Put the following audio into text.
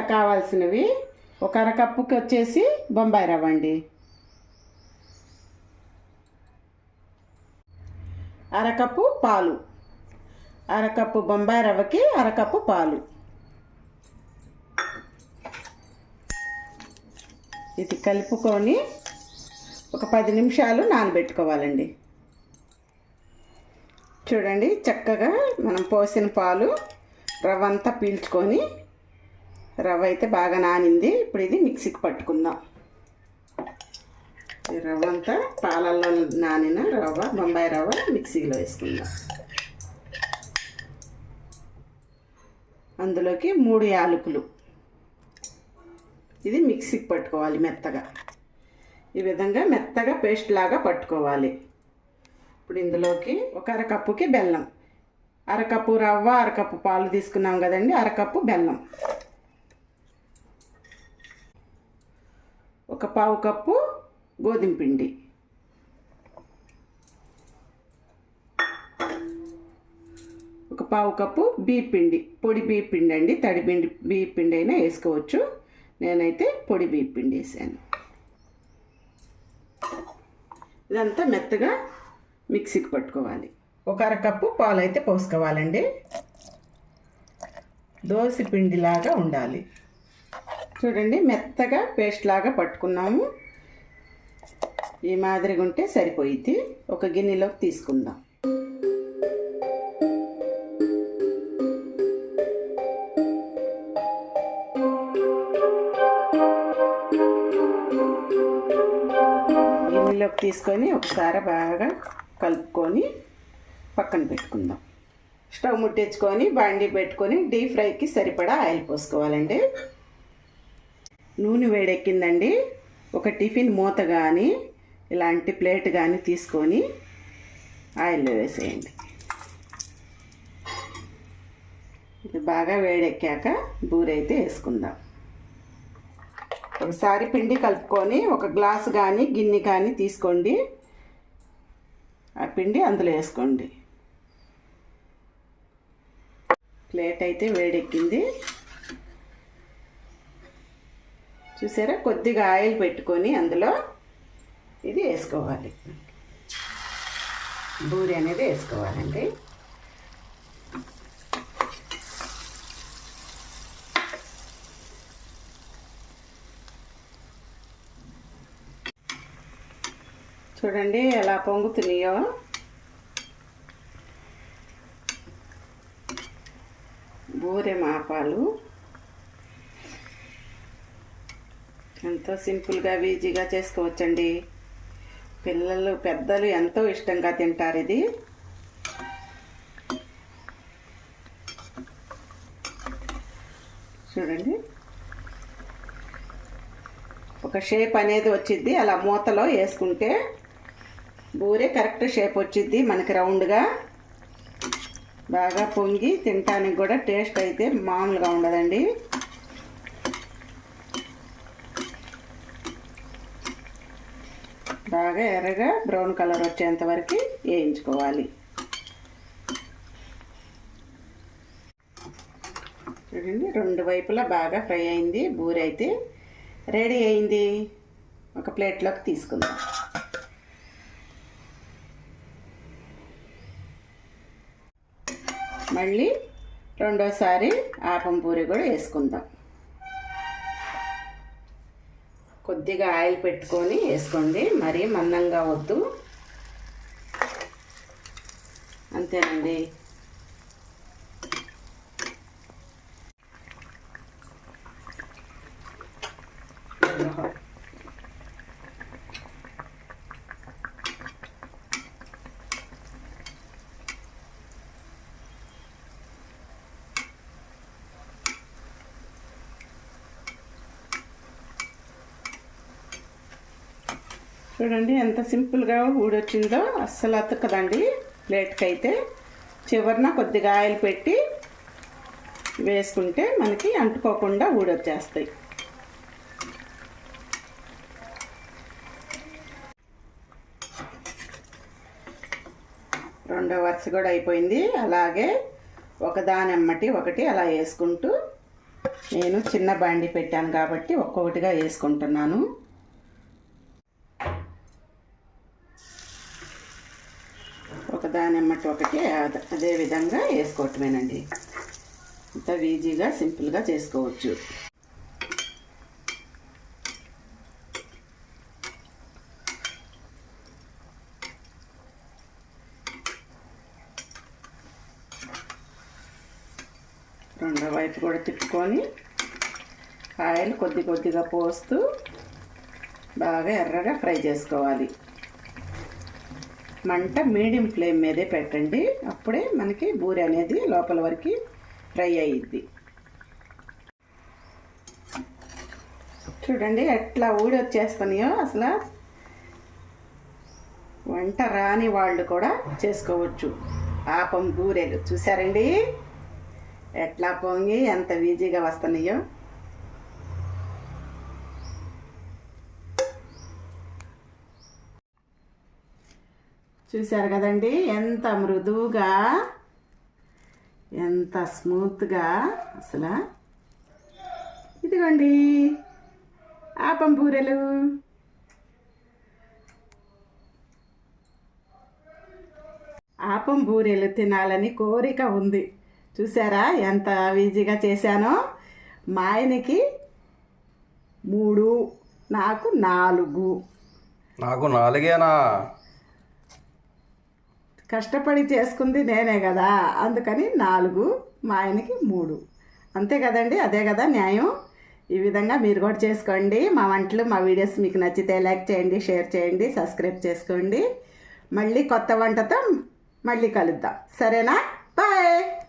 కావాల్సినవి ఒక అరకప్పుకి వచ్చేసి బొంబాయి రవ్వ అండి. అరకప్పు పాలు. అరకప్పు బొంబాయి రవ్వకి అరకప్పు పాలు. ఇది కలుపుకొని ఒక పది నిమిషాలు నానబెట్టుకోవాలండి. చూడండి చక్కగా మనం పోసిన పాలు రవ్వ అంతా పీల్చుకొని రవ్వ అయితే బాగా నానింది. ఇప్పుడు ఇది మిక్సీకి పట్టుకుందాం. ఈ రవ్వ అంతా పాలల్లో నానిన రవ్వ బొంబాయి రవ్వ మిక్సీలో వేసుకుందాం. అందులోకి మూడు యాలకులు. ఇది మిక్సీకి పట్టుకోవాలి మెత్తగా. ఈ విధంగా మెత్తగా పేస్ట్ లాగా పట్టుకోవాలి. ఇప్పుడు ఇందులోకి ఒక అరకప్పుకి బెల్లం. అరకప్పు రవ్వ అరకప్పు పాలు తీసుకున్నాం కదండి అరకప్పు బెల్లం. ఒక పావు కప్పు గోధుమ పిండి. ఒక పావు కప్పు బీపిండి పిండి. పొడి బీపిండి పిండి అండి. తడి పిండి పిండి అయినా వేసుకోవచ్చు. నేనైతే పొడి బీపిండి పిండి వేసాను. ఇదంతా మెత్తగా మిక్సీకి పట్టుకోవాలి. ఒక అరకప్పు పాలు అయితే పోసుకోవాలండి. దోశ పిండిలాగా ఉండాలి. చూడండి మెత్తగా పేస్ట్ లాగా పట్టుకున్నాము. ఈ మాదిరిగా ఉంటే సరిపోయిద్ది. ఒక గిన్నెలోకి తీసుకుందాం. గిన్నెలోకి తీసుకొని ఒకసారి బాగా కలుపుకొని పక్కన పెట్టుకుందాం. స్టవ్ ముట్టించుకొని బాండీ పెట్టుకొని డీప్ ఫ్రైకి సరిపడా ఆయిల్ పోసుకోవాలండి. నూనె వేడెక్కిందండి. ఒక టిఫిన్ మూత కానీ ఇలాంటి ప్లేట్ కానీ తీసుకొని ఆయిల్లో వేసేయండి. ఇది బాగా వేడెక్కాక బూరైతే వేసుకుందాం. ఒకసారి పిండి కలుపుకొని ఒక గ్లాసు కానీ గిన్నె కానీ తీసుకోండి. ఆ పిండి అందులో వేసుకోండి. ప్లేట్ అయితే వేడెక్కింది. చూసారా? కొద్దిగా ఆయిల్ పెట్టుకొని అందులో ఇది వేసుకోవాలి. బూరి అనేది వేసుకోవాలండి. చూడండి ఎలా పొంగుతున్నాయో. బూరె మాపాలు. ఎంతో సింపుల్గా ఈజీగా చేసుకోవచ్చండి. పిల్లలు పెద్దలు ఎంతో ఇష్టంగా తింటారు ఇది. చూడండి. ఒక షేప్ అనేది వచ్చిద్ది అలా మూతలో వేసుకుంటే బూరే కరెక్ట్ షేప్ వచ్చిద్ది మనకి రౌండ్గా. బాగా పొంగి తినటానికి కూడా టేస్ట్ అయితే మామూలుగా ఉండదండి. బాగా ఎర్రగా బ్రౌన్ కలర్ వచ్చేంత వరకు వేయించుకోవాలి. చూడండి రెండు వైపులా బాగా ఫ్రై అయింది బూరె అయితే రెడీ అయింది. ఒక ప్లేట్లోకి తీసుకుందాం. మళ్ళీ రెండోసారి ఆపం పూరి కూడా వేసుకుందాం. కొద్దిగా ఆయిల్ పెట్టుకొని వేసుకోండి. మరీ మందంగా వద్దు. అంతేనండి. చూడండి ఎంత సింపుల్గా ఊడొచ్చిందో అస్సలు అతకదండి. ప్లేట్కి అయితే చివరిన కొద్దిగా ఆయిల్ పెట్టి వేసుకుంటే మనకి అంటుకోకుండా ఊడొచ్చేస్తాయి. రెండో వరుస కూడా అయిపోయింది. అలాగే ఒకదానెమ్మటి ఒకటి అలా వేసుకుంటూ నేను చిన్న బాండి పెట్టాను కాబట్టి ఒక్కొక్కటిగా వేసుకుంటున్నాను. ఒక ఒకటి అదే విధంగా వేసుకోవటమేనండి. ఇంత ఈజీగా సింపుల్గా చేసుకోవచ్చు. రెండో వైపు కూడా తిప్పుకొని ఆయిల్ కొద్ది కొద్దిగా పోస్తూ బాగా ఎర్రగా ఫ్రై చేసుకోవాలి. మంట మీడియం ఫ్లేమ్ మీదే పెట్టండి. అప్పుడే మనకి బూరి అనేది లోపల వరకు ఫ్రై అయ్యిద్ది. చూడండి ఎట్లా ఊడి వచ్చేస్తున్నాయో అసలు. వంట రాని వాళ్ళు కూడా చేసుకోవచ్చు. ఆపం బూరెలు. చూసారండి ఎట్లా పొంగి ఎంత ఈజీగా వస్తున్నాయో. చూశారు కదండి? ఎంత మృదువుగా ఎంత స్మూత్గా అసలు. ఇదిగోండి ఆపం బూరెలు ఆపం బూరెలు తినాలని కోరిక ఉంది. చూసారా ఎంత ఈజీగా చేశానో? మా ఆయనకి మూడు నాకు నాలుగు. నాకు నాలుగేనా? కష్టపడి చేసుకుంది నేనే కదా. అందుకని నాలుగు మా ఆయనకి మూడు. అంతే కదండి? అదే కదా న్యాయం? ఈ విధంగా మీరు కూడా చేసుకోండి. మా వంటలు మా వీడియోస్ మీకు నచ్చితే లైక్ చేయండి షేర్ చేయండి సబ్స్క్రైబ్ చేసుకోండి. మళ్ళీ కొత్త వంటతో మళ్ళీ కలుద్దాం. సరేనా? బాయ్!